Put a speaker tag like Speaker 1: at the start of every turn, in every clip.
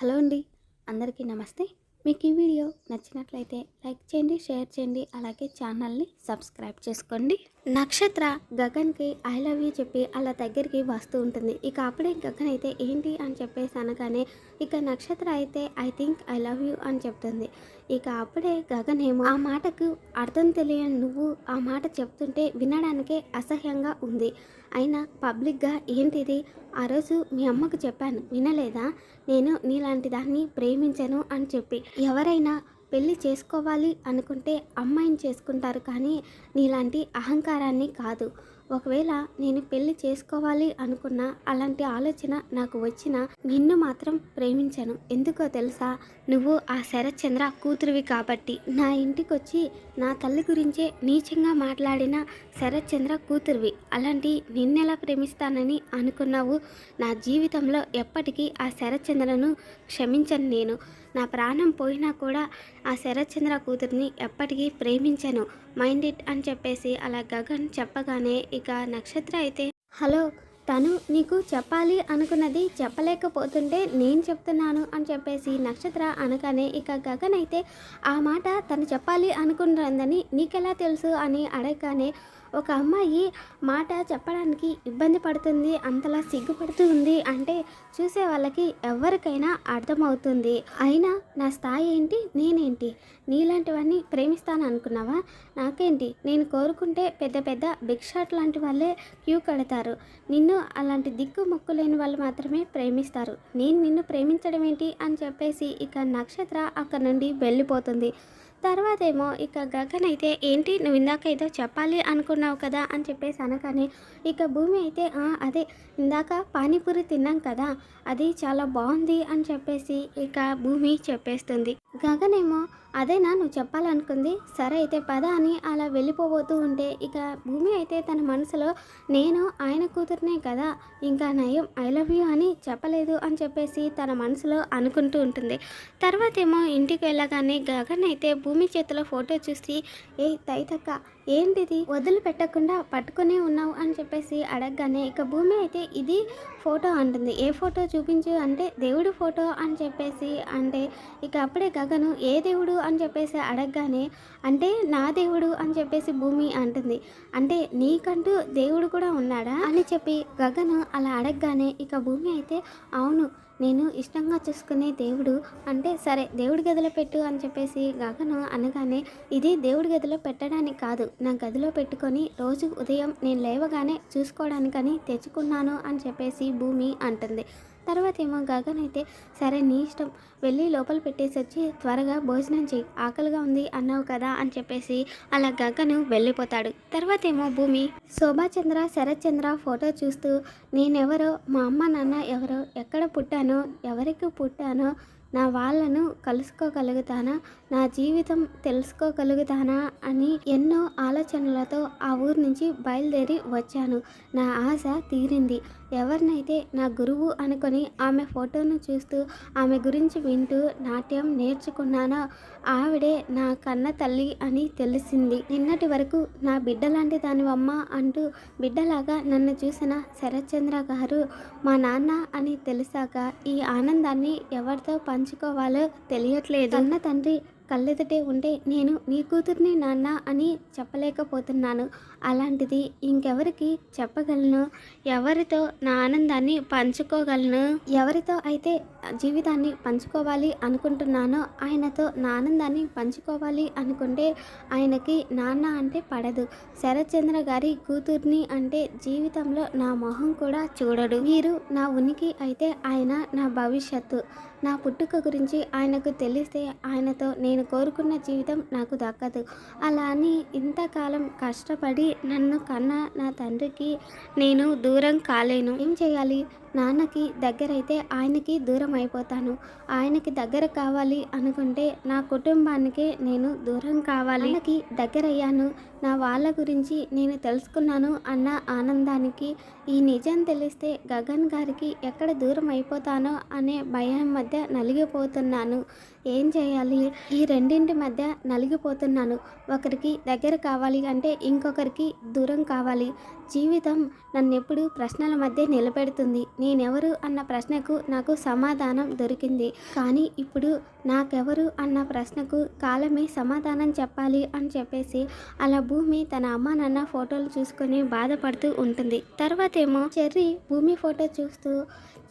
Speaker 1: Hello అండి అందరికీ నమస్తే. మీకు ఈ వీడియో నచ్చినట్లయితే లైక్ చేయండి షేర్ చేయండి అలాగే ఛానల్ని సబ్స్క్రైబ్ చేసుకోండి. నక్షత్ర గగన్కి ఐ లవ్ యూ చెప్పి అలా దగ్గరికి వస్తూ ఉంటుంది. ఇక అప్పుడే గగన్ అయితే ఏంటి అని చెప్పేసి అనగానే ఇక నక్షత్ర అయితే I think I love you అని చెప్తుంది. ఇక అప్పుడే గగన్ ఏమో ఆ మాటకు అర్థం తెలియని నువ్వు ఆ మాట చెప్తుంటే వినడానికే అసహ్యంగా ఉంది. అయినా పబ్లిక్గా ఏంటిది? ఆ రోజు మీ అమ్మకు చెప్పాను వినలేదా? నేను నీలాంటి దాన్ని ప్రేమించను అని చెప్పి. ఎవరైనా పెళ్ళి చేసుకోవాలి అనుకుంటే అమ్మాయిని చేసుకుంటారు కానీ నీలాంటి అహంకారాన్ని కాదు. ఒకవేళ నేను పెళ్ళి చేసుకోవాలి అనుకున్న అలాంటి ఆలోచన నాకు వచ్చిన నిన్ను మాత్రం ప్రేమించను. ఎందుకో తెలుసా? నువ్వు ఆ శరత్చంద్ర కూతురివి కాబట్టి. నా ఇంటికి వచ్చి నా తల్లి గురించే నీచంగా మాట్లాడిన శరత్చంద్ర కూతురివి. అలాంటి నిన్నెలా ప్రేమిస్తానని అనుకున్నావు? నా జీవితంలో ఎప్పటికీ ఆ శరత్చంద్రను క్షమించను నేను. నా ప్రాణం పోయినా కూడా ఆ శరత్చంద్ర కూతురిని ఎప్పటికీ ప్రేమించను. మైండ్ ఇట్ అని చెప్పేసి అలా గగన్ చెప్పగానే ఇక నక్షత్ర అయితే హలో తను నీకు చెప్పాలి అనుకున్నది చెప్పలేకపోతుంటే నేను చెప్తున్నాను అని చెప్పేసి నక్షత్ర అనగానే ఇక గగన్ అయితే ఆ మాట తను చెప్పాలి అనుకుంటుందని నీకెలా తెలుసు? అని అడగగానే ఒక అమ్మాయి మాట చెప్పడానికి ఇబ్బంది పడుతుంది అంతలా సిగ్గుపడుతూ ఉంది అంటే చూసే వాళ్ళకి ఎవరికైనా అర్థమవుతుంది. అయినా నా స్థాయి ఏంటి నేనేంటి? నీలాంటివన్నీ ప్రేమిస్తాను అనుకున్నావా? నాకేంటి? నేను కోరుకుంటే పెద్ద పెద్ద బిగ్ షాట్ లాంటి వాళ్ళే క్యూ కడతారు. నిన్ను అలాంటి దిక్కు మొక్కు లేని వాళ్ళు మాత్రమే ప్రేమిస్తారు. నేను నిన్ను ప్రేమించడం ఏంటి అని చెప్పేసి ఇక నక్షత్ర అక్కడ నుండి వెళ్ళిపోతుంది. తర్వాత ఏమో ఇక గగన్ అయితే ఏంటి నువ్వు ఇందాక ఏదో చెప్పాలి అనుకున్నావు కదా అని చెప్పేసి అనగానే ఇక భూమి అయితే అదే ఇందాక పానీపూరి తిన్నాం కదా అది చాలా బాగుంది అని చెప్పేసి ఇక భూమి చెప్పేస్తుంది. గగన్ ఏమో అదేనా నువ్వు చెప్పాలనుకుంది? సరే అయితే పద అని అలా వెళ్ళిపోబోతూ ఉంటే ఇక భూమి అయితే తన మనసులో నేను ఆయన కూతురునే కదా ఇంకా నయం ఐ లవ్ యూ అని చెప్పలేదు అని చెప్పేసి తన మనసులో అనుకుంటూ ఉంటుంది. తర్వాత ఏమో ఇంటికి వెళ్ళగానే గగన్ అయితే భూమి చేతిలో ఫోటో చూసి ఏ తైతక్క ఏంటిది? వదిలిపెట్టకుండా పట్టుకునే ఉన్నావు అని చెప్పేసి అడగగానే ఇక భూమి అయితే ఇది ఫోటో అంటుంది. ఏ ఫోటో చూపించు అంటే దేవుడు ఫోటో అని చెప్పేసి అంటే ఇక అప్పుడే గగను ఏ దేవుడు అని చెప్పేసి అడగగానే అంటే నా దేవుడు అని చెప్పేసి భూమి అంటుంది. అంటే నీకంటూ దేవుడు కూడా ఉన్నాడా? అని చెప్పి గగను అలా అడగగానే ఇక భూమి అయితే అవును నేను ఇష్టంగా చూసుకునే దేవుడు అంటే సరే దేవుడి గదిలో పెట్టు అని చెప్పేసి గగను అనగానే ఇది దేవుడి గదిలో పెట్టడానికి కాదు. నా గదిలో పెట్టుకొని రోజు ఉదయం నేను లేవగానే చూసుకోవడానికని తెచ్చుకున్నాను అని చెప్పేసి భూమి అంటుంది. తర్వాత ఏమో గగన్ అయితే సరే నీ ఇష్టం వెళ్ళి లోపల పెట్టేసి వచ్చి త్వరగా భోజనం చేయి ఆకలిగా ఉంది అన్నావు కదా అని చెప్పేసి అలా గగను వెళ్ళిపోతాడు. తర్వాత ఏమో భూమి శోభాచంద్ర శరత్చంద్ర ఫోటో చూస్తూ నేనెవరో మా అమ్మ నాన్న ఎవరో ఎక్కడ పుట్టానో ఎవరికి పుట్టానో నా వాళ్ళను కలుసుకోగలుగుతానా నా జీవితం తెలుసుకోగలుగుతానా అని ఎన్నో ఆలోచనలతో ఆ ఊరు నుంచి బయలుదేరి వచ్చాను. నా ఆశ తీరింది. ఎవరినైతే నా గురువు అనుకొని ఆమె ఫోటోను చూస్తూ ఆమె గురించి వింటూ నాట్యం నేర్చుకున్నానో ఆవిడే నా కన్న తల్లి అని తెలిసింది. నిన్నటి వరకు నా బిడ్డలాంటి దానివమ్మ అంటూ బిడ్డలాగా నన్ను చూసిన శరత్చంద్ర గారు మా నాన్న అని తెలిసాక ఈ ఆనందాన్ని ఎవరితో పంచుకోవాలో తెలియట్లేదు. అన్న తండ్రి కళ్ళెదుటే ఉంటే నేను నీ కూతుర్ని నాన్న అని చెప్పలేకపోతున్నాను. అలాంటిది ఇంకెవరికి చెప్పగలను? ఎవరితో నా ఆనందాన్ని పంచుకోగలను? ఎవరితో అయితే జీవితాన్ని పంచుకోవాలి అనుకుంటున్నానో ఆయనతో నా ఆనందాన్ని పంచుకోవాలి అనుకుంటే ఆయనకి నాన్న అంటే పడదు. శరత్చంద్ర గారి కూతుర్ని అంటే జీవితంలో నా మొహం కూడా చూడడు. మీరు నా ఉనికి అయితే ఆయన నా భవిష్యత్తు. నా పుట్టుక గురించి ఆయనకు తెలిస్తే ఆయనతో నేను కోరుకున్న జీవితం నాకు దక్కదు. అలా అని ఇంతకాలం కష్టపడి నన్ను కన్న నా తండ్రికి నేను దూరం కాలేను. ఏం చేయాలి? నాన్నకి దగ్గరైతే ఆయనకి దూరం అయిపోతాను. ఆయనకి దగ్గర కావాలి అనుకుంటే నా కుటుంబానికి నేను దూరం కావాలి. ఆయనకి దగ్గరయ్యాను. నా వాళ్ళ గురించి నేను తెలుసుకున్నాను అన్న ఆనందానికి ఈ నిజం తెలిస్తే గగన్ గారికి ఎక్కడ దూరం అయిపోతానో అనే భయం మధ్య నలిగిపోతున్నాను. ఏం చేయాలి? ఈ రెండింటి మధ్య నలిగిపోతున్నాను. ఒకరికి దగ్గర కావాలి అంటే ఇంకొకరికి దూరం కావాలి. జీవితం నన్ను ఎప్పుడు ప్రశ్నల మధ్య నిలబెడుతుంది. నేనెవరు అన్న ప్రశ్నకు నాకు సమాధానం దొరికింది. కానీ ఇప్పుడు నాకెవరు అన్న ప్రశ్నకు కాలమే సమాధానం చెప్పాలి అని చెప్పేసి అలా భూమి తన అమ్మ నాన్న ఫోటోలు చూసుకొని బాధపడుతూ ఉంటుంది. తర్వాత ఏమో చెర్రీ భూమి ఫోటో చూస్తూ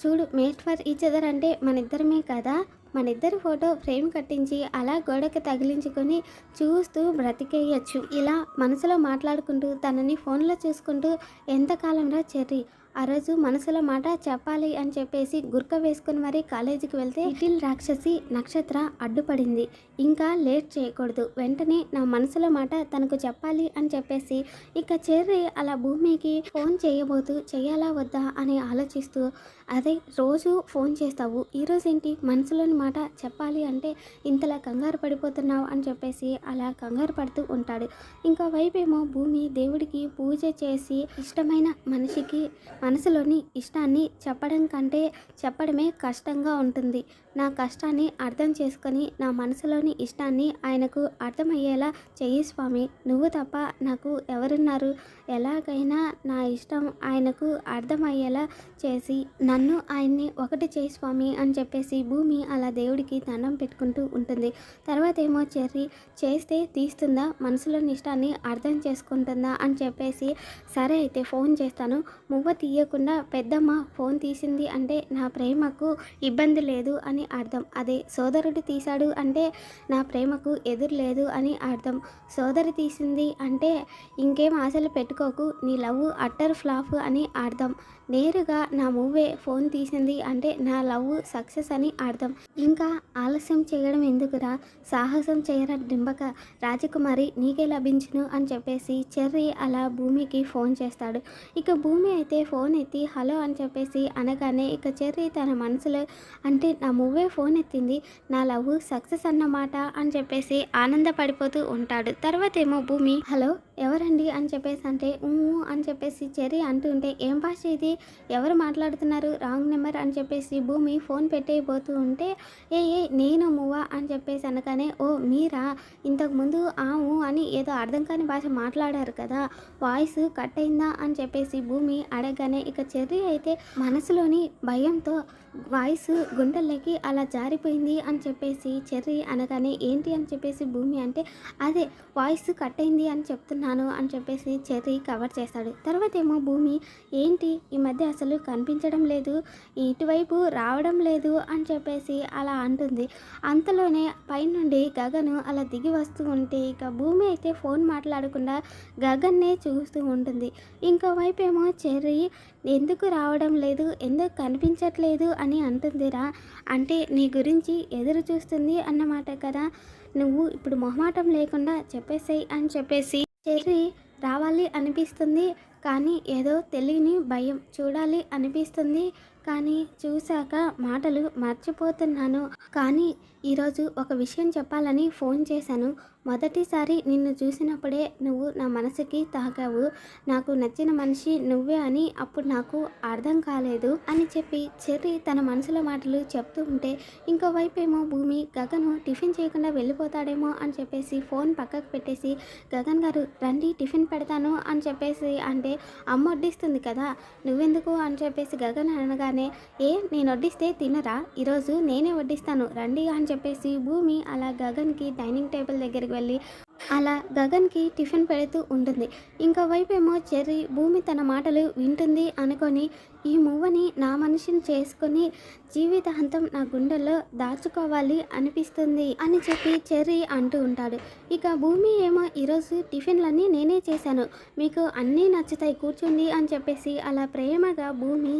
Speaker 1: చూడు మేట్ ఫర్ ఈచ్ అంటే మనిద్దరమే కదా? మన ఫోటో ఫ్రేమ్ కట్టించి అలా గోడకు తగిలించుకొని చూస్తూ బ్రతికేయచ్చు. ఇలా మనసులో మాట్లాడుకుంటూ తనని ఫోన్లో చూసుకుంటూ ఎంతకాలంలో చెర్రీ? ఆ రోజు మనసులో మాట చెప్పాలి అని చెప్పేసి గుర్క వేసుకుని మరీ కాలేజీకి వెళ్తే లిటిల్ రాక్షసి నక్షత్ర అడ్డుపడింది. ఇంకా లేట్ చేయకూడదు. వెంటనే నా మనసులో మాట తనకు చెప్పాలి అని చెప్పేసి ఇక చెర్రి అలా భూమికి ఫోన్ చేయబోతూ చేయాలా వద్దా అని ఆలోచిస్తూ అదే రోజు ఫోన్ చేస్తావు. ఈరోజు ఏంటి? మనసులోని మాట చెప్పాలి అంటే ఇంతలా కంగారు పడిపోతున్నావు అని చెప్పేసి అలా కంగారు పడుతూ ఉంటాడు. ఇంకా వైపేమో భూమి దేవుడికి పూజ చేసి ఇష్టమైన మనిషికి మనసులోని ఇష్టాన్ని చెప్పడం కంటే చెప్పడమే కష్టంగా ఉంటుంది. నా కష్టాన్ని అర్థం చేసుకొని నా మనసులోని ఇష్టాన్ని ఆయనకు అర్థమయ్యేలా చెయ్యి స్వామి. నువ్వు తప్ప నాకు ఎవరున్నారు? ఎలాగైనా నా ఇష్టం ఆయనకు అర్థమయ్యేలా చేసి నన్ను ఆయన్ని ఒకటి చేయి స్వామి అని చెప్పేసి భూమి అలా దేవుడికి దండం పెట్టుకుంటూ ఉంటుంది. తర్వాత ఏమో చెర్రి చేస్తే తీస్తుందా? మనసులోని ఇష్టాన్ని అర్థం చేసుకుంటుందా? అని చెప్పేసి సరే అయితే ఫోన్ చేస్తాను. మువ్వ తీయకుండా పెద్దమ్మ ఫోన్ తీసింది అంటే నా ప్రేమకు ఇబ్బంది లేదు అని అర్థం. అదే సోదరుడు తీశాడు అంటే నా ప్రేమకు ఎదురు లేదు అని అర్థం. సోదరి తీసింది అంటే ఇంకేం ఆశలు పెట్టుకోకు. నీ లవ్ అట్టర్ ఫ్లాప్ అని అర్థం. నేరుగా నా మూవే ఫోన్ తీసింది అంటే నా లవ్ సక్సెస్ అని అర్థం. ఇంకా ఆలస్యం చేయడం ఎందుకురా? సాహసం చేయరా డింబక? రాజకుమారి నీకే లభించును అని చెప్పేసి చెర్రి అలా భూమికి ఫోన్ చేస్తాడు. ఇక భూమి అయితే ఫోన్ ఎత్తి హలో అని చెప్పేసి అనగానే ఇక చెర్రి తన మనసులో అంటే నా మూవే ఫోన్ ఎత్తింది నా లవ్ సక్సెస్ అన్నమాట అని చెప్పేసి ఆనందపడిపోతూ ఉంటాడు. తర్వాత ఏమో భూమి హలో ఎవరండి అని చెప్పేసి అంటే అని చెప్పేసి చెర్రీ అంటుంటే ఏం భాష ఇది? ఎవరు మాట్లాడుతున్నారు? రాంగ్ నెంబర్ అని చెప్పేసి భూమి ఫోన్ పెట్టేయబోతూ ఉంటే ఏ ఏ నేను మువ్వా? అని చెప్పేసి అనగానే ఓ మీరా? ఇంతకుముందు ఆవు అని ఏదో అర్థం కాని భాష మాట్లాడారు కదా వాయిస్ కట్ అయిందా? అని చెప్పేసి భూమి అడగగానే ఇక చెర్రీ అయితే మనసులోని భయంతో వాయిస్ గుండెల్లోకి అలా జారిపోయింది అని చెప్పేసి చెర్రీ అనగానే ఏంటి? అని చెప్పేసి భూమి అంటే అదే వాయిస్ కట్ అయింది అని చేస్తున్నాను అని చెప్పేసి చెర్రీ కవర్ చేస్తాడు. తర్వాత ఏమో భూమి ఏంటి? ఈ మధ్య అసలు కనిపించడం లేదు ఇటువైపు రావడం లేదు అని చెప్పేసి అలా అంటుంది. అంతలోనే పైనుండి గగను అలా దిగి వస్తూ ఉంటే ఇక భూమి అయితే ఫోన్ మాట్లాడకుండా గగన్నే చూస్తూ ఉంటుంది. ఇంకోవైపు ఏమో చెర్రీ ఎందుకు రావడం లేదు? ఎందుకు కనిపించట్లేదు? అని అంటుందిరా. అంటే నీ గురించి ఎదురు చూస్తుంది అన్నమాట కదా. నువ్వు ఇప్పుడు మొహమాటం లేకుండా చెప్పేసేయ్ అని చెప్పేసి చేసి రావాలి అనిపిస్తుంది కానీ ఏదో తెలియని భయం చూడాలి అనిపిస్తుంది. కానీ చూశాక మాటలు మర్చిపోతున్నాను. కానీ ఈరోజు ఒక విషయం చెప్పాలని ఫోన్ చేశాను. మొదటిసారి నిన్ను చూసినప్పుడే నువ్వు నా మనసుకి తాకావు. నాకు నచ్చిన మనిషి నువ్వే అని అప్పుడు నాకు అర్థం కాలేదు అని చెప్పి చెర్రీ తన మనసులో మాటలు చెప్తూ ఉంటే ఇంకోవైపు ఏమో భూమి గగను టిఫిన్ చేయకుండా వెళ్ళిపోతాడేమో అని చెప్పేసి ఫోన్ పక్కకు పెట్టేసి గగన్ గారు రండి టిఫిన్ పెడతాను అని చెప్పేసి అంటే అమ్మ వడ్డిస్తుంది కదా నువ్వెందుకు? అని చెప్పేసి గగన్ అనగానే ఏ నేను వడ్డిస్తే తినరా? ఈరోజు నేనే వడ్డిస్తాను. రండిగా అని చెప్పేసి భూమి అలా గగన్కి డైనింగ్ టేబుల్ దగ్గరికి వెళ్ళి అలా గగన్కి టిఫిన్ పెడుతూ ఉంటుంది. ఇంకా ఏమో చెర్రీ భూమి తన మాటలు వింటుంది అనుకొని ఈ మువ్వని నా మనిషిని చేసుకొని జీవితాంతం నా గుండెల్లో దాచుకోవాలి అనిపిస్తుంది అని చెప్పి చెర్రీ అంటూ ఉంటాడు. ఇక భూమి ఏమో ఈరోజు టిఫిన్లన్నీ నేనే చేశాను. మీకు అన్నీ నచ్చుతాయి కూర్చోండి అని చెప్పేసి అలా ప్రేమగా భూమి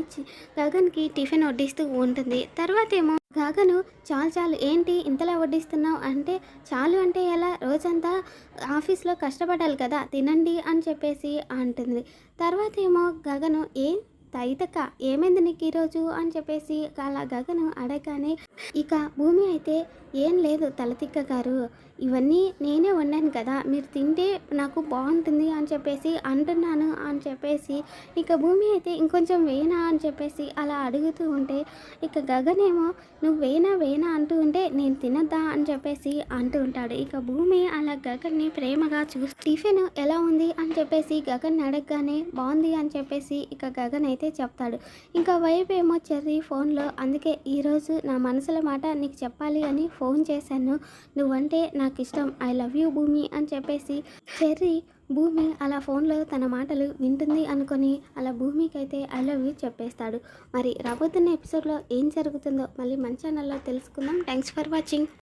Speaker 1: గగన్కి టిఫిన్ వడ్డిస్తూ ఉంటుంది. తర్వాత ఏమో గగను చాలు చాలు ఏంటి ఇంతలా వడ్డిస్తున్నావు? అంటే చాలు అంటే ఎలా? రోజంతా ఆఫీస్లో కష్టపడాలి కదా తినండి అని చెప్పేసి అంటుంది. తర్వాత ఏమో గగను ఏ? తైతక ఏమైంది నీకు ఈరోజు? అని చెప్పేసి అలా గగను అడగగానే ఇక భూమి అయితే ఏం లేదు తలతిక్క గారు. ఇవన్నీ నేనే వండాను కదా మీరు తింటే నాకు బాగుంటుంది అని చెప్పేసి అంటున్నాను అని చెప్పేసి ఇక భూమి అయితే ఇంకొంచెం వేయనా అని చెప్పేసి అలా అడుగుతూ ఉంటే ఇక గగనేమో నువ్వు వేయనా వేయనా అంటూ ఉంటే నేను తినద్దా అని చెప్పేసి అంటూ ఉంటాడు. ఇక భూమి అలా గగన్ని ప్రేమగా చూసి టిఫిన్ ఎలా ఉంది అని చెప్పేసి గగన్ అడగగానే బాగుంది అని చెప్పేసి ఇక గగన్ అయితే చెప్తాడు. ఇంకా వైపు ఏమో చెర్రీ ఫోన్లో అందుకే ఈరోజు నా మనసు అసలు మాట నీకు చెప్పాలి అని ఫోన్ చేశాను. నువ్వంటే నాకు ఇష్టం ఐ లవ్ యూ భూమి అని చెప్పేసి చెర్రీ భూమి అలా ఫోన్లో తన మాటలు వింటుంది అనుకొని అలా భూమికి అయితే ఐ లవ్ యూ చెప్పేస్తాడు. మరి రాబోతున్న ఎపిసోడ్లో ఏం జరుగుతుందో మళ్ళీ మన ఛానల్లో తెలుసుకుందాం. Thanks for watching.